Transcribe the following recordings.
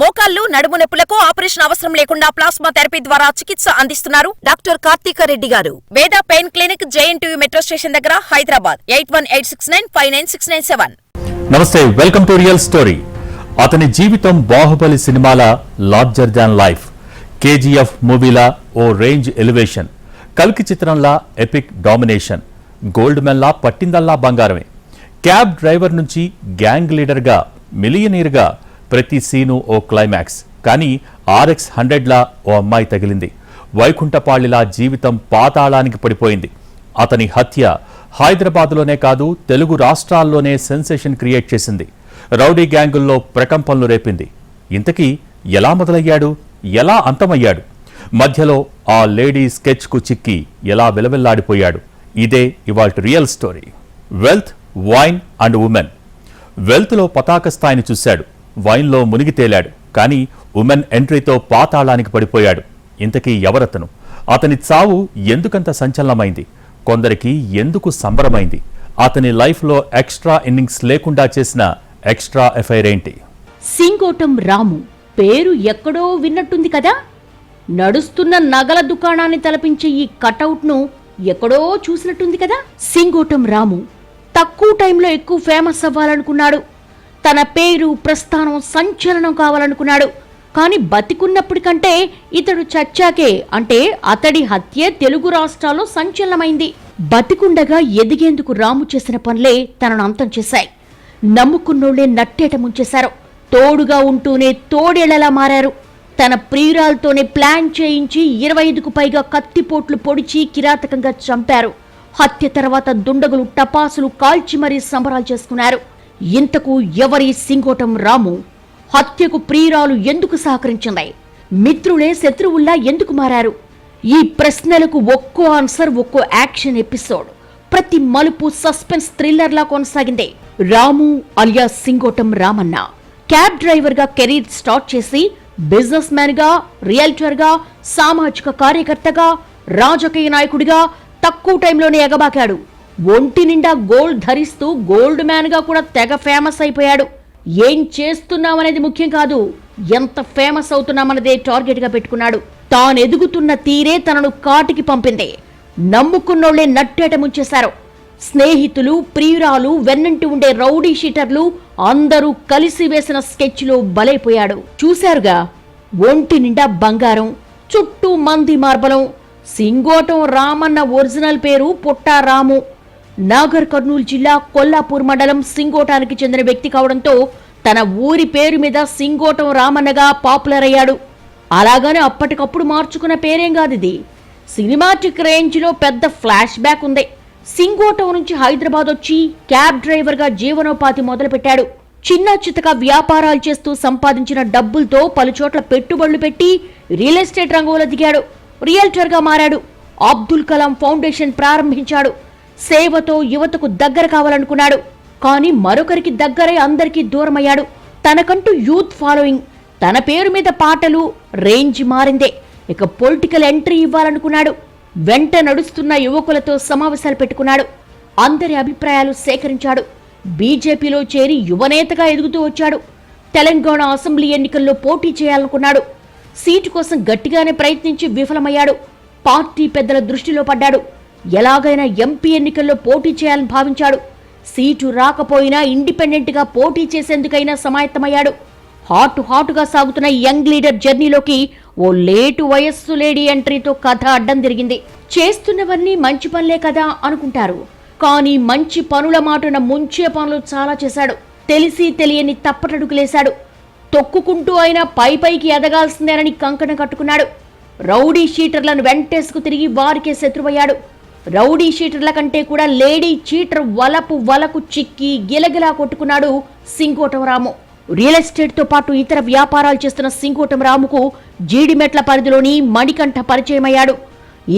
మోకాళ్ళు నడుము నొప్పులకు ఆపరేషన్ అవసరం లేకుండా ప్లాస్మా థెరపీ ద్వారా చికిత్స అందిస్తున్నారు doctor Karthika Reddy garu. Veda pain clinic JNTU metro station దగ్గర Hyderabad. Eight one eight six nine five nine six nine seven. Namaste welcome to real story. అతని జీవితం బాహుబలి సినిమాల లార్జర్ దాన్ లైఫ్. కేజీఎఫ్ మూవీలా ఓ range elevation. కల్కి చిత్రంలా epic domination. Gold మెన్లా పట్టిందల్లా బంగారమే. క్యాబ్ డ్రైవర్ నుంచి గ్యాంగ్ లీడర్గా మిలియనీర్గా ప్రతి సీను ఓ క్లైమాక్స్. కానీ ఆర్ఎక్స్ హండ్రెడ్లా ఓ అమ్మాయి తగిలింది. వైకుంఠపాళిలా జీవితం పాతాళానికి పడిపోయింది. అతని హత్య హైదరాబాద్లోనే కాదు తెలుగు రాష్ట్రాల్లోనే సెన్సేషన్ క్రియేట్ చేసింది. రౌడీ గ్యాంగుల్లో ప్రకంపనలు రేపింది. ఇంతకీ ఎలా మొదలయ్యాడు? ఎలా అంతమయ్యాడు? మధ్యలో ఆ లేడీ స్కెచ్కు చిక్కి ఎలా విలవిల్లాడిపోయాడు? ఇదే ఇవాళ real story. Wealth wine and women. వెల్త్లో పతాక స్థాయిని చూశాడు. వైన్లో మునిగి తేలాడు. కానీ ఉమెన్ ఎంట్రీతో పాతాళానికి పడిపోయాడు. ఇంతకీ ఎవరతను? అతని చావు ఎందుకంత సంచలనమైంది? కొందరికి ఎందుకు సంబరమైంది? అతని లైఫ్లో ఎక్స్ట్రా ఇన్నింగ్స్ లేకుండా చేసిన ఎక్స్ట్రా ఎఫైర్ ఏంటి? సింగోటం రాము పేరు ఎక్కడో విన్నట్టుంది కదా? నడుస్తున్న నగల దుకాణాన్ని తలపించే ఈ కటౌట్ను ఎక్కడో చూసినట్టుంది కదా? సింగోటం రాము తక్కువ టైంలో ఎక్కువ ఫేమస్ అవ్వాలనుకున్నాడు. తన పేరు ప్రస్థానం సంచలనం కావాలనుకున్నాడు. కానీ బతికున్నప్పటికంటే ఇతడు చచ్చాకే అంటే అతడి హత్యే తెలుగు రాష్ట్రాల్లో సంచలనమైంది. బతికుండగా ఎదిగేందుకు రాము చేసిన పనులే తనను అంతం చేశాయి. నమ్ముకున్నోళ్ళే నట్టేట ముంచేశారు. తోడుగా ఉంటూనే తోడేళ్ళలా మారారు. తన ప్రియురాలతోనే ప్లాన్ చేయించి ఇరవై ఐదుకు పైగా కత్తిపోట్లు పొడిచి కిరాతకంగా చంపారు. హత్య తర్వాత దుండగులు టపాసులు కాల్చి మరీ సంబరాలు చేసుకున్నారు. ఇంతకు ఎవరి సింగోటం రాము? హత్యకు ప్రియురాలు ఎందుకు సహకరించింది? మిత్రులే శత్రువుల్లా ఎందుకు మారారు? ఈ ప్రశ్నలకు ఒక్కో ఆన్సర్ ఒక్కో యాక్షన్ ఎపిసోడ్. ప్రతి మలుపు సస్పెన్స్ థ్రిల్లర్లా కొనసాగింది. రాము అలియా సింగోటం రామన్న. క్యాబ్ డ్రైవర్గా కెరీర్ స్టార్ట్ చేసి బిజినెస్ మ్యాన్గా రియల్టర్గా సామాజిక కార్యకర్తగా రాజకీయ నాయకుడిగా తక్కువ టైంలోనే ఎగబాకాడు. ఒంటి నిండా గోల్డ్ ధరిస్తూ గోల్డ్ మ్యాన్గా కూడా తెగ ఫేమస్ అయిపోయాడు. ఏం చేస్తున్నామనేది ముఖ్యం కాదు. ఎంత ఫేమస్ అవుతున్నామన్నదే టార్గెట్గా పెట్టుకున్నాడు. తాను ఎదుగుతున్న తీరే తనను కాటికి పంపింది. నమ్ముకున్నోళ్ళే నట్టేట ముంచేశారు. స్నేహితులు ప్రియురాలు వెన్నంటి ఉండే రౌడీ షీటర్లు అందరూ కలిసి వేసిన స్కెచ్లో బలైపోయాడు. చూశారుగా? ఒంటి నిండా బంగారం చుట్టూ మంది మార్బలం సింగోటం రామన్న ఒరిజినల్ పేరు పుట్టారాము. రాము నాగర్ కర్నూలు జిల్లా కొల్లాపూర్ మండలం సింగోటానికి చెందిన వ్యక్తి కావడంతో తన ఊరి పేరు మీద సింగోటం రామన్నగా పాపులర్ అయ్యాడు. అలాగానే అప్పటికప్పుడు మార్చుకున్న పేరేం కాదు సినిమాటిక్ రేంజ్లో పెద్ద ఫ్లాష్ బ్యాక్ ఉంది. సింగోటం నుంచి హైదరాబాద్ వచ్చి క్యాబ్ డ్రైవర్గా జీవనోపాధి మొదలుపెట్టాడు. చిన్న చితక వ్యాపారాలు చేస్తూ సంపాదించిన డబ్బులతో పలుచోట్ల పెట్టుబడులు పెట్టి రియల్ ఎస్టేట్ రంగంలో దిగాడు. రియల్టర్గా మారాడు. అబ్దుల్ కలాం ఫౌండేషన్ ప్రారంభించాడు. సేవతో యువతకు దగ్గర కావాలనుకున్నాడు. కానీ మరొకరికి దగ్గరై అందరికీ దూరమయ్యాడు. తనకంటూ యూత్ ఫాలోయింగ్ తన పేరు మీద పాటలు రేంజ్ మారిందే. ఇక పొలిటికల్ ఎంట్రీ ఇవ్వాలనుకున్నాడు. వెంట నడుస్తున్న యువకులతో సమావేశాలు పెట్టుకున్నాడు. అందరి అభిప్రాయాలు సేకరించాడు. బీజేపీలో చేరి యువనేతగా ఎదుగుతూ వచ్చాడు. తెలంగాణ అసెంబ్లీ ఎన్నికల్లో పోటీ చేయాలనుకున్నాడు. సీటు కోసం గట్టిగానే ప్రయత్నించి విఫలమయ్యాడు. పార్టీ పెద్దల దృష్టిలో పడ్డాడు. ఎలాగైనా ఎంపీ ఎన్నికల్లో పోటీ చేయాలని భావించాడు. సీటు రాకపోయినా ఇండిపెండెంట్గా పోటీ చేసేందుకైనా సమాయత్తమయ్యాడు. హాటు హాటుగా సాగుతున్న యంగ్ లీడర్ జర్నీలోకి ఓ లేటు వయస్సు లేడీ ఎంట్రీతో కథ అడ్డం తిరిగింది. చేస్తున్నవన్నీ మంచి పనులే కదా అనుకుంటారు. కానీ మంచి పనుల మాటన ముంచే పనులు చాలా చేశాడు. తెలిసి తెలియని తప్పటడుగులేశాడు. తొక్కుకుంటూ అయినా పై పైకి ఎదగాల్సిందేనని కంకణ కట్టుకున్నాడు. రౌడీ షీటర్లను వెంటేసుకు తిరిగి వారికే శత్రువయ్యాడు. రౌడీ షీటర్ల కంటే కూడా లేడీ చీటర్ వలపు వలకు చిక్కి గిలగిలా కొట్టుకున్నాడు సింగోటం రాము రియల్ ఎస్టేట్తో పాటు ఇతర వ్యాపారాలు చేస్తున్న సింగోటం రాముకు జీడిమెట్ల పరిధిలోని మణికంఠ పరిచయమయ్యాడు.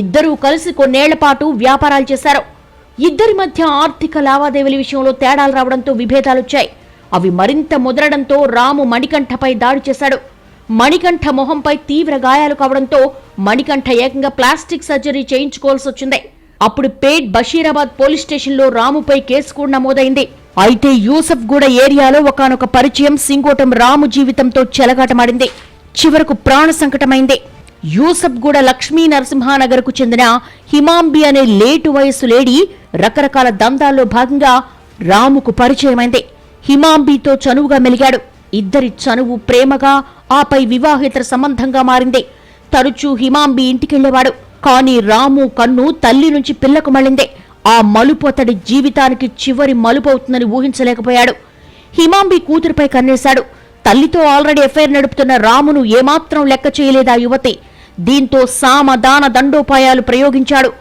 ఇద్దరూ కలిసి కొన్నేళ్ళ పాటు వ్యాపారాలు చేశారు. ఇద్దరి మధ్య ఆర్థిక లావాదేవీల విషయంలో తేడాలు రావడంతో విభేదాలొచ్చాయి. అవి మరింత ముదరడంతో రాము మణికంఠపై దాడి చేశాడు. మణికంఠ మొహంపై తీవ్ర గాయాలు కావడంతో మణికంఠ ఏకంగా ప్లాస్టిక్ సర్జరీ చేయించుకోవాల్సి వచ్చింది అప్పుడు పేట్ బషీరాబాద్ పోలీస్ స్టేషన్లో రాముపై కేసు కూడా నమోదైంది. అయితే యూసఫ్గూడ ఏరియాలో ఒకానొక పరిచయం సింగోటం రాము జీవితంతో చెలగాటమాడింది. చివరకు ప్రాణ సంకటమైంది. యూసఫ్గూడ లక్ష్మీ నరసింహానగర్కు చెందిన హిమాంబి అనే లేటు వయస్సు లేడీ రకరకాల దందాల్లో భాగంగా రాముకు పరిచయమైంది. హిమాంబితో చనువుగా మెలిగాడు. ఇద్దరి చనువు ప్రేమగా ఆపై వివాహేతర సంబంధంగా మారింది. తరచూ హిమాంబి ఇంటికెళ్ళేవాడు. కాని రాము కన్ను తల్లి నుంచి పిల్లకు మళ్ళిందే. ఆ మలుపు అతడి జీవితానికి చివరి మలుపు అవుతుందని ఊహించలేకపోయాడు. హిమాంబి కూతురుపై కన్నేశాడు. తల్లితో ఆల్రెడీ ఎఫ్ఐఆర్ నడుపుతున్న రామును ఏమాత్రం లెక్క చేయలేదా యువతి? దీంతో సామ దాన దండోపాయాలు ప్రయోగించాడు.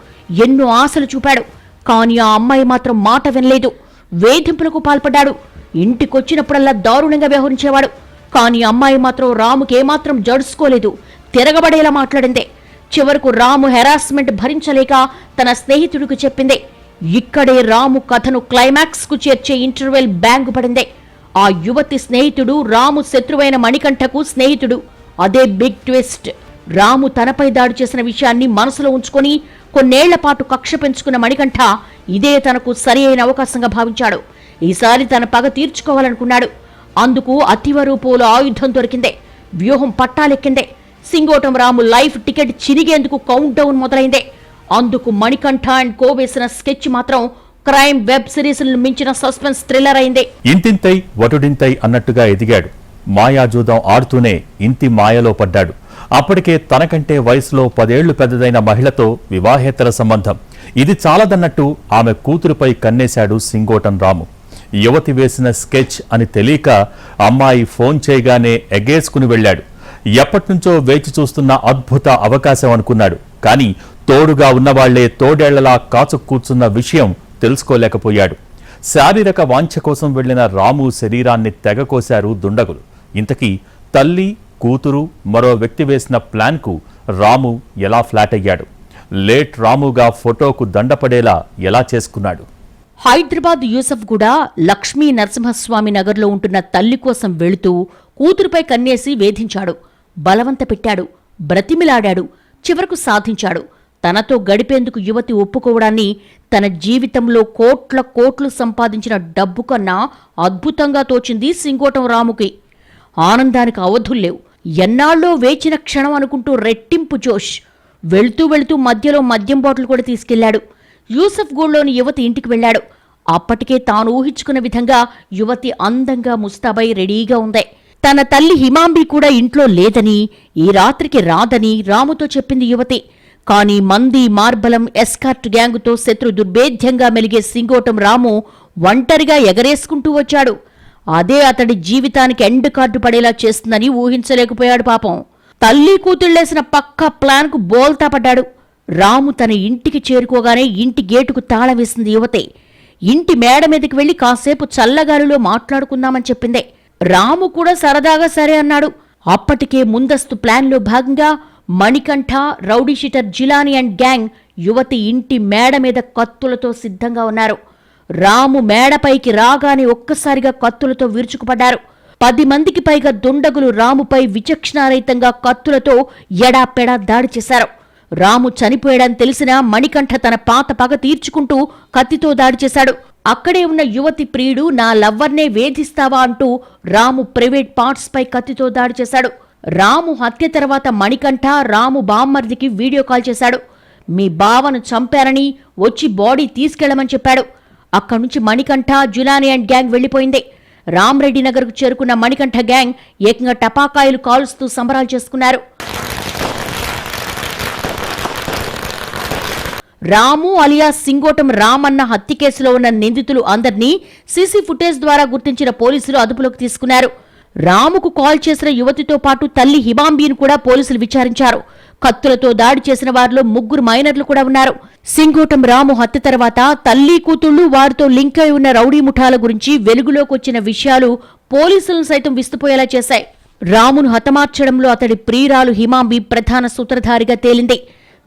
ఎన్నో ఆశలు చూపాడు. కాని ఆ అమ్మాయి మాత్రం మాట వినలేదు. వేధింపులకు పాల్పడ్డాడు. ఇంటికొచ్చినప్పుడల్లా దారుణంగా వ్యవహరించేవాడు. కానీ అమ్మాయి మాత్రం రాముకి ఏమాత్రం జడుసుకోలేదు. తిరగబడేలా మాట్లాడింది. చివరకు రాము హెరాస్మెంట్ భరించలేక తన స్నేహితుడికి చెప్పింది. ఇక్కడే రాము కథను క్లైమాక్స్కు చేర్చే ఇంటర్వెల్ బ్యాంగు పడింది. ఆ యువతి స్నేహితుడు రాము శత్రువైన మణికంఠకు స్నేహితుడు. అదే బిగ్ ట్విస్ట్ రాము తనపై దాడి చేసిన విషయాన్ని మనసులో ఉంచుకొని కొన్నేళ్ళ పాటు కక్ష పెంచుకున్న మణికంఠ ఇదే తనకు సరి అయిన అవకాశంగా భావించాడు. ఈసారి తన పగ తీర్చుకోవాలనుకున్నాడు. అందుకు అతివరూపోలో ఆయుధం దొరికిందే. వ్యూహం పట్టాలెక్కిందే. సింగోటం రాము లైఫ్ టికెట్ చిరిగేందుకు కౌంట్ డౌన్ మొదలైందే. అందుకు మణికంఠ అండ్ కో వేసిన స్కెచ్ మాత్రం క్రైమ్ వెబ్ సిరీస్లను మించిన సస్పెన్స్ థ్రిల్లర్ అయిందే. ఇంతింతై వటుడింతై అన్నట్టుగా ఎదిగాడు. మాయాజూదం ఆడుతూనే ఇంటి మాయలో పడ్డాడు. అప్పటికే తనకంటే వయసులో పదేళ్ళు పెద్దదైన మహిళతో వివాహేతర సంబంధం. ఇది చాలదన్నట్టు ఆమె కూతురుపై కన్నేశాడు సింగోటం రాము. యువతి వేసిన స్కెచ్ అని తెలియక అమ్మాయి ఫోన్ చేయగానే ఎగేసుకుని వెళ్ళాడు. ఎప్పటినుంచో వేచి చూస్తున్న అద్భుత అవకాశం అనుకున్నాడు. కానీ తోడుగా ఉన్నవాళ్ళే తోడేళ్ళలా కాచు కూర్చున్న విషయం తెలుసుకోలేకపోయాడు. శారీరక వాంఛ కోసం వెళ్ళిన రాము శరీరాన్ని తెగకోశారు దుండగులు. ఇంతకీ తల్లి కూతురు మరో వ్యక్తి వేసిన ప్లాన్కు రాము ఎలా ఫ్లాట్ అయ్యాడు? లేట్ రాముగా ఫోటోకు దండపడేలా ఎలా చేసుకున్నాడు? హైదరాబాద్ యూసఫ్ కూడా లక్ష్మీ నరసింహస్వామి నగర్లో ఉంటున్న తల్లి కోసం వెళుతూ కూతురుపై కన్నేసి వేధించాడు. బలవంత పెట్టాడు బ్రతిమిలాడాడు. చివరకు సాధించాడు. తనతో గడిపేందుకు యువతి ఒప్పుకోవడాన్ని తన జీవితంలో కోట్ల కోట్లు సంపాదించిన డబ్బు కన్నా అద్భుతంగా తోచింది సింగోటం రాముకి. ఆనందానికి అవధుల్లేవు ఎన్నాళ్ళో వేచిన క్షణం అనుకుంటూ రెట్టింపు జోష్. వెళ్తూ వెళుతూ మధ్యలో మద్యం బాటిల్ కూడా తీసుకెళ్ళాడు. యూసఫ్ గూడ్లోని యువతి ఇంటికి వెళ్ళాడు. అప్పటికే తాను ఊహించుకున్న విధంగా యువతి అందంగా ముస్తాబై రెడీగా ఉంది. తన తల్లి హిమాంబి కూడా ఇంట్లో లేదని ఈ రాత్రికి రాదని రాముతో చెప్పింది యువతి. కాని మంది మార్బలం ఎస్కార్ట్ గ్యాంగుతో శత్రు దుర్భేద్యంగా మెలిగే సింగోటం రాము ఒంటరిగా ఎగరేసుకుంటూ వచ్చాడు. అదే అతడి జీవితానికి ఎండ్ కార్డు పడేలా చేస్తుందని ఊహించలేకపోయాడు పాపం. తల్లి కూతుళ్ళేసిన పక్క ప్లాన్కు బోల్తా పడ్డాడు. రాము తన ఇంటికి చేరుకోగానే ఇంటి గేటుకు తాళం వేసింది యువతే. ఇంటి మేడ మీదకి వెళ్ళి కాసేపు చల్లగాలిలో మాట్లాడుకుందామని చెప్పిందే. రాము కూడా సరదాగా సరే అన్నాడు. అప్పటికే ముందస్తు ప్లాన్లో భాగంగా Manikanta rowdy sheeter Jilani and gang యువతి ఇంటి మేడ మీద కత్తులతో సిద్ధంగా ఉన్నారు. రాము మేడపైకి రాగానే ఒక్కసారిగా కత్తులతో విరుచుకుపడ్డారు. పది మందికి పైగా దుండగులు రాముపై విచక్షణారహితంగా కత్తులతో ఎడాపెడా దాడి చేశారు. రాము చనిపోయాడని తెలిసిన మణికంఠ తన పాత పగ తీర్చుకుంటూ కత్తితో దాడి చేశాడు. అక్కడే ఉన్న యువతి ప్రియుడు నా లవ్వర్నే వేధిస్తావా అంటూ రాము ప్రైవేట్ పార్ట్స్పై కత్తితో దాడి చేశాడు. రాము హత్య తర్వాత మణికంఠ రాము బామ్మర్దికి వీడియో కాల్ చేశాడు. మీ బావను చంపారని వచ్చి బాడీ తీసుకెళ్ళమని చెప్పాడు. అక్కడి నుంచి మణికంఠ జులాని అండ్ గ్యాంగ్ వెళ్ళిపోయింది రామ్రెడ్డి నగర్కు చేరుకున్న మణికంఠ గ్యాంగ్ ఏకంగా టపాకాయలు కాలుస్తూ సంబరాలు చేసుకున్నారు. రాము అలియా సింగోటం రామన్న హత్య కేసులో ఉన్న నిందితులు అందర్నీ సీసీ ఫుటేజ్ ద్వారా గుర్తించిన పోలీసులు అదుపులోకి తీసుకున్నారు. రాముకు కాల్ చేసిన యువతితో పాటు తల్లి హిమాంబీని కూడా పోలీసులు విచారించారు. కత్తులతో దాడి చేసిన వారిలో ముగ్గురు మైనర్లు కూడా ఉన్నారు. సింగోటం రాము హత్య తర్వాత తల్లి కూతుళ్ళు వారితో లింక్ అయి ఉన్న రౌడీ ముఠాల గురించి వెలుగులోకి వచ్చిన విషయాలు పోలీసులను సైతం విస్తుపోయేలా చేశాయి. రామును హతమార్చడంలో అతడి ప్రియురాలు హిమాంబి ప్రధాన సూత్రధారిగా తేలింది.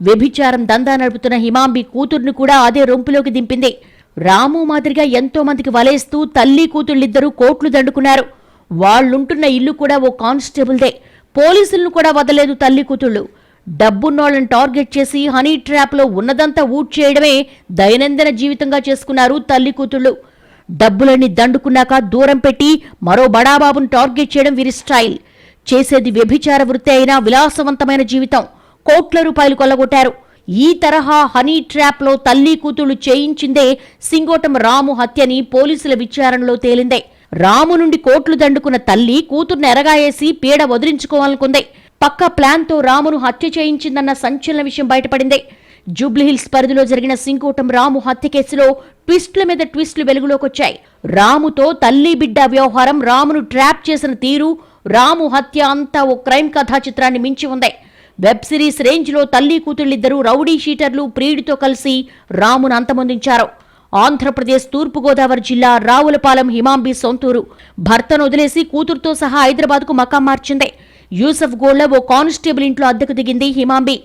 వ్యభిచారం దందా నడుపుతున్న హిమాంబి కూతుర్ని కూడా అదే రొంపులోకి దింపింది. రాము మాదిరిగా ఎంతో మందికి వలేస్తూ తల్లి కూతుళ్ళిద్దరూ కోట్లు దండుకున్నారు. వాళ్ళుంటున్న ఇల్లు కూడా ఓ కానిస్టేబుల్దే. పోలీసులను కూడా వదలేదు తల్లి కూతుళ్ళు. డబ్బున్నోళ్ళని టార్గెట్ చేసి హనీ ట్రాప్లో ఉన్నదంతా ఊట్ చేయడమే దైనందిన జీవితంగా చేసుకున్నారు తల్లి కూతుళ్ళు. డబ్బులన్నీ దండుకున్నాక దూరం పెట్టి మరో బడాబాబును టార్గెట్ చేయడం వీరి స్టైల్. చేసేది వ్యభిచార వృత్తి అయినా విలాసవంతమైన జీవితం. కోట్ల రూపాయలు కొల్లగొట్టారు. ఈ తరహా హనీ ట్రాప్లో తల్లి కూతుళ్ళు చేయించిందే సింగోటం రాము హత్యని పోలీసుల విచారణలో తేలిందే. రాము నుండి కోట్లు దండుకున్న తల్లి కూతుర్ని ఎరగాయేసి పీడ వదిలించుకోవాలనుకుంది. పక్క ప్లాన్తో రామును హత్య చేయించిందన్న సంచలన విషయం బయటపడింది. జూబ్లీహిల్స్ పరిధిలో జరిగిన సింగోటం రాము హత్య కేసులో ట్విస్టుల మీద ట్విస్టులు వెలుగులోకొచ్చాయి. రాముతో తల్లి బిడ్డ వ్యవహారం రామును ట్రాప్ చేసిన తీరు రాము హత్య అంతా ఓ క్రైమ్ కథా చిత్రాన్ని మించి ఉంది. వెబ్ సిరీస్ రేంజ్లో తల్లి కూతుళ్ళిద్దరూ రౌడీ షీటర్లు ప్రియుడితో కలిసి రామును అంతమొందించారు. ఆంధ్రప్రదేశ్ తూర్పుగోదావరి జిల్లా రావులపాలెం హిమాంబి సొంతూరు. భర్తను వదిలేసి కూతురుతో సహా హైదరాబాద్కు మకాం మార్చింది. యూసఫ్ గోళ్ళ ఓ కానిస్టేబుల్ ఇంట్లో అద్దెకు దిగింది హిమాంబి.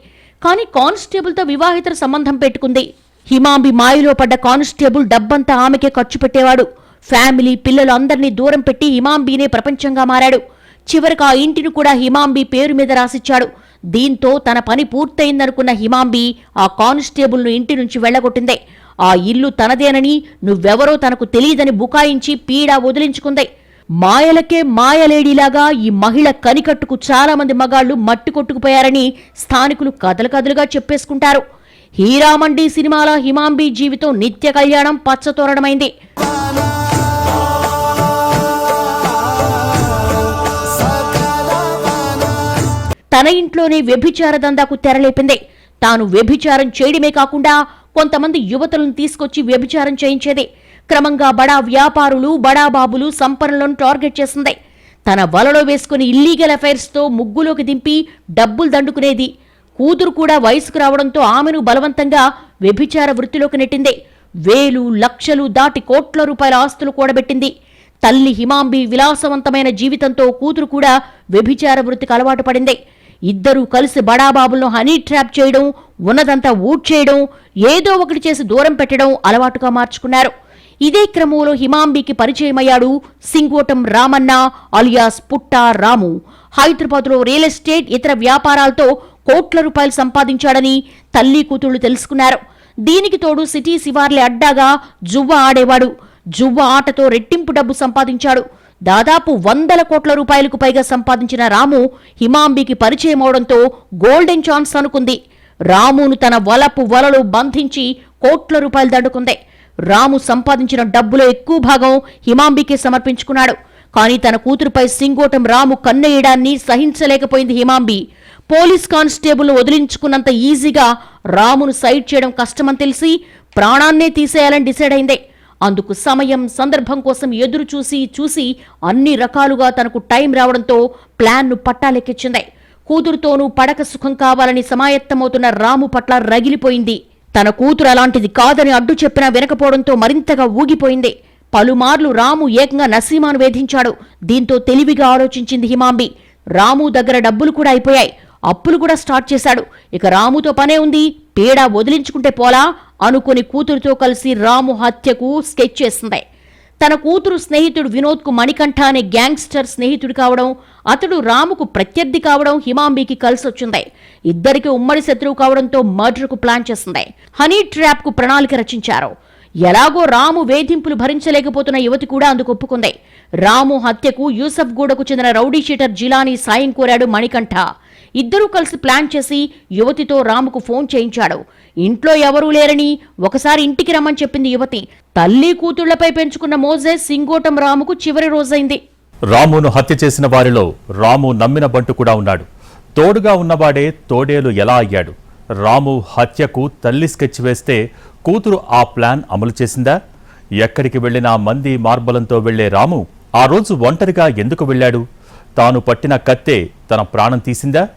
కానీ కానిస్టేబుల్తో వివాహితర సంబంధం పెట్టుకుంది. హిమాంబి మాయలో పడ్డ కానిస్టేబుల్ డబ్బంతా ఆమెకే ఖర్చు పెట్టేవాడు. ఫ్యామిలీ పిల్లలు అందరినీ దూరం పెట్టి హిమాంబీనే ప్రపంచంగా మారాడు. చివరికి ఆ ఇంటిని కూడా హిమాంబి పేరు మీద రాసిచ్చాడు. దీంతో తన పని పూర్తయిందనుకున్న హిమాంబి ఆ కానిస్టేబుల్ను ఇంటి నుంచి వెళ్ళగొట్టిందే ఆ ఇల్లు తనదేనని నువ్వెవరో తనకు తెలియదని బుకాయించి పీడ వదిలించుకుంది. మాయలకే మాయలేడిలాగా ఈ మహిళ కనికట్టుకు చాలామంది మగాళ్ళు మట్టి కొట్టుకుపోయారని స్థానికులు కథలు కథలుగా చెప్పేసుకుంటారు. హీరామండి సినిమాల హిమాంబి జీవితం నిత్య కళ్యాణం పచ్చతోరణమైంది తన ఇంట్లోనే వ్యభిచార దందాకు తెరలేపింది. తాను వ్యభిచారం చేయడమే కాకుండా కొంతమంది యువతులను తీసుకొచ్చి వ్యభిచారం చేయించేది. క్రమంగా బడా వ్యాపారులు బడా బాబులు సంపన్నులను టార్గెట్ చేసింది. తన వలలో వేసుకుని ఇల్లీగల్ అఫైర్స్తో ముగ్గులోకి దింపి డబ్బులు దండుకునేది. కూతురు కూడా వయసుకు రావడంతో ఆమెను బలవంతంగా వ్యభిచార వృత్తిలోకి నెట్టింది. వేలు లక్షలు దాటి కోట్ల రూపాయల ఆస్తులు కూడబెట్టింది. తల్లి హిమాంబి విలాసవంతమైన జీవితంతో కూతురు కూడా వ్యభిచార వృత్తికి అలవాటు పడింది. ఇద్దరూ కలిసి బడాబాబులను హనీ ట్రాప్ చేయడం ఉన్నదంతా ఊడ్చేయడం ఏదో ఒకటి చేసి దూరం పెట్టడం అలవాటుగా మార్చుకున్నారు. ఇదే క్రమంలో హిమాంబికి పరిచయమయ్యాడు సింగోటం రామన్న అలియాస్ పుట్టా రాము. హైదరాబాద్లో రియల్ ఎస్టేట్ ఇతర వ్యాపారాలతో కోట్ల రూపాయలు సంపాదించాడని తల్లి కూతుళ్ళు తెలుసుకున్నారు. దీనికి తోడు సిటీ శివార్లే అడ్డాగా జువ్వ ఆడేవాడు. జువ్వ ఆటతో రెట్టింపు డబ్బు సంపాదించాడు. దాదాపు వందల కోట్ల రూపాయలకు పైగా సంపాదించిన రాము హిమాంబికి పరిచయం అవడంతో గోల్డెన్ ఛాన్స్ అనుకుంది. రామును తన వలపు వలలో బంధించి కోట్ల రూపాయలు దండుకుంది రాము సంపాదించిన డబ్బులో ఎక్కువ భాగం హిమాంబికే సమర్పించుకున్నాడు. కానీ తన కూతురుపై సింగోటం రాము కన్నెయ్యడాన్ని సహించలేకపోయింది హిమాంబి. పోలీస్ కానిస్టేబుల్ వదిలించుకున్నంత ఈజీగా రామును సైడ్ చేయడం కష్టమని తెలిసి ప్రాణాన్నే తీసేయాలని డిసైడ్ అయింది. అందుకు సమయం సందర్భం కోసం ఎదురు చూసి చూసి అన్ని రకాలుగా తనకు టైం రావడంతో ప్లాన్ను పట్టాలెక్కించింది. కూతురుతోనూ పడక సుఖం కావాలని సమాయత్తమవుతున్న రాము పట్ల రగిలిపోయింది. తన కూతురు అలాంటిది కాదని అడ్డు చెప్పినా వినకపోవడంతో మరింతగా ఊగిపోయింది. పలుమార్లు రాము ఏకంగా నసీమాను వేధించాడు. దీంతో తెలివిగా ఆలోచించింది హిమాంబి. రాము దగ్గర డబ్బులు కూడా అయిపోయాయి. అప్పులు కూడా స్టార్ట్ చేశాడు. ఇక రాముతో పనే ఉంది. పీడ వదిలించుకుంటే పోలా అనుకుని కూతురుతో కలిసి రాము హత్యకు స్కెచ్ చేసింది తన కూతురు స్నేహితుడు వినోద్కు మణికంఠ అనే గ్యాంగ్స్టర్ స్నేహితుడు కావడం అతడు రాముకు ప్రత్యర్థి కావడం హిమాంబికి కలిసొచ్చింది. ఇద్దరికి ఉమ్మడి శత్రువు కావడంతో మర్డర్కు ప్లాన్ చేసింది హనీ ట్రాప్కు ప్రణాళిక రచించారు. ఎలాగో రాము వేధింపులు భరించలేకపోతున్న యువతి కూడా అందుకు ఒప్పుకుంది. రాము హత్యకు యూసఫ్ గూడకు చెందిన రౌడీ షీటర్ జిలానీ సాయం కోరాడు మణికంఠ. ఇద్దరూ కలిసి ప్లాన్ చేసి యువతితో రాముకు ఫోన్ చేయించాడు. ఇంట్లో ఎవరూ లేరని ఒకసారి ఇంటికి రమ్మని చెప్పింది యువతి. తల్లి కూతుళ్ళపై పెంచుకున్న మోజెస్ సింగోటం రాముకు చివరి రోజైంది రామును హత్య చేసిన వారిలో రాము నమ్మిన బంటు కూడా ఉన్నాడు. తోడుగా ఉన్నవాడే తోడేలు ఎలా అయ్యాడు? రాము హత్యకు తల్లి స్కెచ్ వేస్తే కూతురు ఆ ప్లాన్ అమలు చేసిందా? ఎక్కడికి వెళ్ళినా మంది మార్బలంతో వెళ్ళే రాము ఆ రోజు ఒంటరిగా ఎందుకు వెళ్ళాడు? తాను పట్టిన కత్తే తన ప్రాణం తీసిందా?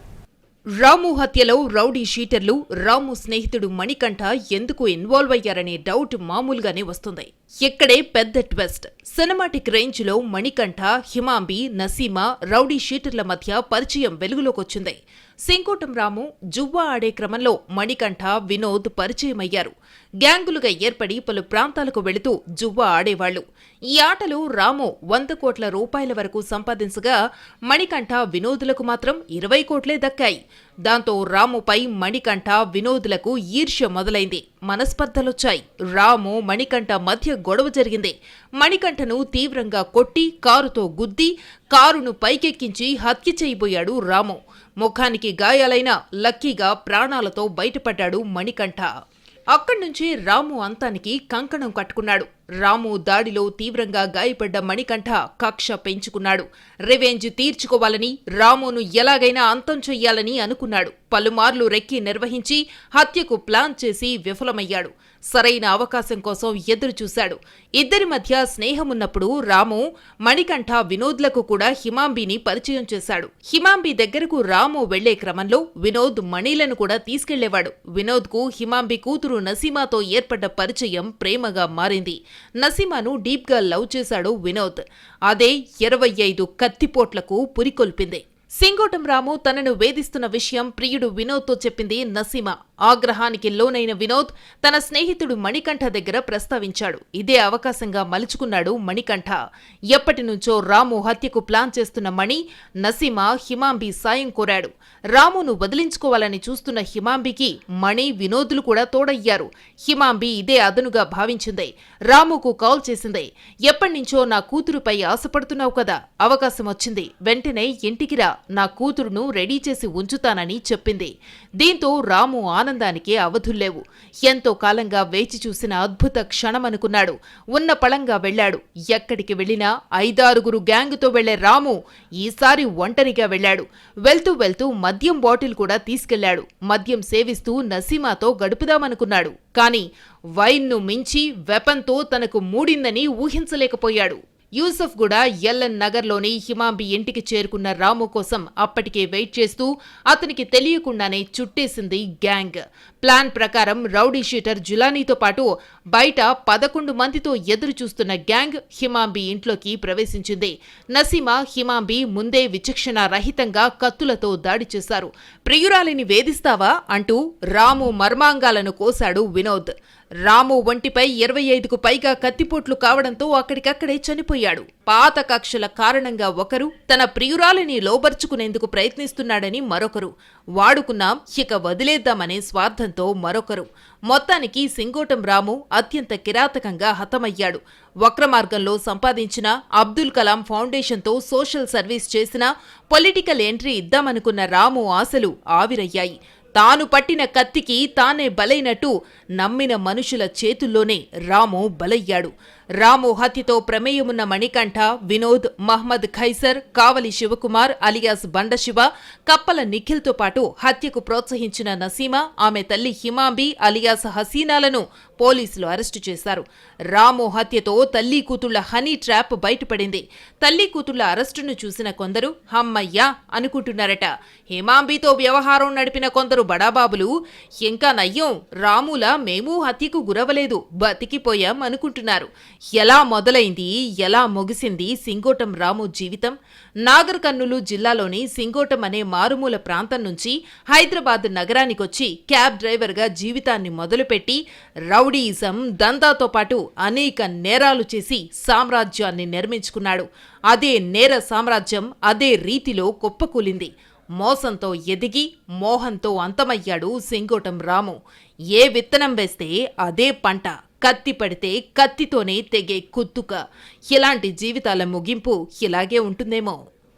రాము హత్యలో రౌడీ షీటర్లు రాము స్నేహితుడు మణికంఠ ఎందుకు ఇన్వాల్వ్ అయ్యారనే డౌట్ మామూలుగానే వస్తుంది. ఇక్కడే పెద్ద ట్విస్ట్. సినిమాటిక్ రేంజ్లో మణికంఠ హిమాంబి నసీమా రౌడీ షీటర్ల మధ్య పరిచయం వెలుగులోకొచ్చింది. సింకోటం రాము జువ్వా ఆడే క్రమంలో మణికంఠ వినోద్ పరిచయమయ్యారు. గ్యాంగులుగా ఏర్పడి పలు ప్రాంతాలకు వెళుతూ జువ్వా ఆడేవాళ్ళు ఈ ఆటలో రాము వంద కోట్ల రూపాయల వరకు సంపాదించగా మణికంఠ వినోదులకు మాత్రం ఇరవై కోట్లే దక్కాయి. దాంతో రాముపై మణికంఠ వినోదులకు ఈర్ష్య మొదలైంది. మనస్పర్ధలొచ్చాయి. రాము మణికంఠ మధ్య గొడవ జరిగింది. మణికంఠను తీవ్రంగా కొట్టి కారుతో గుద్ది కారును పైకెక్కించి హత్య చేయబోయాడు రాము. ముఖానికి గాయాలైన లక్కీగా ప్రాణాలతో బయటపడ్డాడు మణికంఠ. అక్కడ్నుంచి రాము అంతానికి కంకణం కట్టుకున్నాడు. రాము దాడిలో తీవ్రంగా గాయపడ్డ మణికంఠ కక్ష పెంచుకున్నాడు. రివెంజ్ తీర్చుకోవాలని రామును ఎలాగైనా అంతం చెయ్యాలని అనుకున్నాడు. పలుమార్లు రెక్కి నిర్వహించి హత్యకు ప్లాన్ చేసి విఫలమయ్యాడు. సరైన అవకాశం కోసం ఎదురుచూశాడు. ఇద్దరి మధ్య స్నేహమున్నప్పుడు రాము మణికంఠ వినోద్లకు కూడా హిమాంబిని పరిచయం చేశాడు. హిమాంబి దగ్గరకు రాము వెళ్ళే క్రమంలో వినోద్ మణిలను కూడా తీసుకెళ్ళేవాడు. వినోద్కు హిమాంబి కూతురు నసీమాతో ఏర్పడ్డ పరిచయం ప్రేమగా మారింది. నసీమాను డీప్గా లవ్ చేశాడు వినోద్. అదే ఇరవై ఐదు కత్తిపోట్లకు పురికొల్పింది. సింగోటం రాము తనను వేధిస్తున్న విషయం ప్రియుడు వినోద్తో చెప్పింది నసీమ. ఆగ్రహానికి లోనైన వినోద్ తన స్నేహితుడు మణికంఠ దగ్గర ప్రస్తావించాడు. ఇదే అవకాశంగా మలుచుకున్నాడు మణికంఠ. ఎప్పటి నుంచో రాము హత్యకు ప్లాన్ చేస్తున్న మణి నసీమ హిమాంబి సాయం కోరాడు. రామును వదిలించుకోవాలని చూస్తున్న హిమాంబికి మణి వినోదులు కూడా తోడయ్యారు. హిమాంబి ఇదే అదనుగా భావించింది. రాముకు కాల్ చేసింది. ఎప్పటినుంచో నా కూతురుపై ఆశపడుతున్నావు కదా అవకాశం వచ్చింది. వెంటనే ఇంటికి రా నా కూతురును రెడీ చేసి ఉంచుతానని చెప్పింది. దీంతో రాము ఆనందానికి అవధుల్లేవు. ఎంతో కాలంగా వేచి చూసిన అద్భుత క్షణమనుకున్నాడు. ఉన్న పళంగా వెళ్ళాడు ఎక్కడికి వెళ్ళినా ఐదారుగురు గ్యాంగుతో వెళ్ళే రాము ఈసారి ఒంటరిగా వెళ్ళాడు వెళ్తూ వెళ్తూ మద్యం బాటిల్ కూడా తీసుకెళ్ళాడు. మద్యం సేవిస్తూ నసీమాతో గడుపుదామనుకున్నాడు. కాని వైన్ను మించి వెపన్తో తనకు మూడిందని ఊహించలేకపోయాడు. యూసఫ్ కూడా ఎల్ఎన్ నగర్లోని హిమాంబి ఇంటికి చేరుకున్న రాము కోసం అప్పటికే వెయిట్ చేస్తూ అతనికి తెలియకుండానే చుట్టేసింది గ్యాంగ్. ప్లాన్ ప్రకారం రౌడీ షీటర్ జులానీతో పాటు బయట పదకొండు మందితో ఎదురు చూస్తున్న గ్యాంగ్ హిమాంబి ఇంట్లోకి ప్రవేశించింది. నసీమ హిమాంబి ముందే విచక్షణ రహితంగా కత్తులతో దాడి చేశారు. ప్రియురాలిని వేధిస్తావా? అంటూ రాము మర్మాంగాలను కోశాడు వినోద్. రాము ఒంటిపై ఇరవై ఐదుకు పైగా కత్తిపోట్లు కావడంతో అక్కడికక్కడే చనిపోయాడు. పాత కక్షల కారణంగా ఒకరు తన ప్రియురాలిని లోబర్చుకునేందుకు ప్రయత్నిస్తున్నాడని మరొకరు. వాడుకున్నాం ఇక వదిలేద్దామనే స్వార్థంతో మరొకరు. మొత్తానికి సింగోటం రాము అత్యంత కిరాతకంగా హతమయ్యాడు. వక్రమార్గంలో సంపాదించిన అబ్దుల్ కలాం ఫౌండేషన్తో సోషల్ సర్వీస్ చేసిన పొలిటికల్ ఎంట్రీ ఇద్దామనుకున్న రాము ఆశలు ఆవిరయ్యాయి. తాను పట్టిన కత్తికి తానే బలైనట్టు నమ్మిన మనుషుల చేతుల్లోనే రాము బలయ్యాడు. రాము హత్యతో ప్రమేయమున్న మణికంఠ వినోద్ మహ్మద్ ఖైసర్ కావలి శివకుమార్ అలియాస్ బండశివ కప్పల నిఖిల్తో పాటు హత్యకు ప్రోత్సహించిన నసీమ ఆమె తల్లి హిమాంబి అలియాస్ హసీనాలను పోలీసులు అరెస్టు చేశారు. రాము హత్యతో తల్లి కూతుళ్ళ హనీ ట్రాప్ బయటపడింది. తల్లి కూతుళ్ళ అరెస్టును చూసిన కొందరు హమ్మయ్యా అనుకుంటున్నారట. హిమాంబితో వ్యవహారం నడిపిన కొందరు బడాబాబులు ఇంకా నయ్యం రాములా మేము హత్యకు గురవలేదు బతికిపోయాం అనుకుంటున్నారు. ఎలా మొదలైంది ఎలా ముగిసింది సింగోటం రాము జీవితం? నాగర్ కర్నూలు జిల్లాలోని సింగోటం అనే మారుమూల ప్రాంతం నుంచి హైదరాబాద్ నగరానికొచ్చి క్యాబ్ డ్రైవర్గా జీవితాన్ని మొదలుపెట్టి రౌడీయిజం దందాతో పాటు అనేక నేరాలు చేసి సామ్రాజ్యాన్ని నిర్మించుకున్నాడు. అదే నేర సామ్రాజ్యం అదే రీతిలో కుప్పకూలింది. మోసంతో ఎదిగి మోహంతో అంతమయ్యాడు సింగోటం రాము. ఏ విత్తనం వేస్తే అదే పంట. కత్తి పడితే కత్తితోనే తెగే కుత్తుక. ఇలాంటి జీవితాల ముగింపు ఇలాగే ఉంటుందేమో.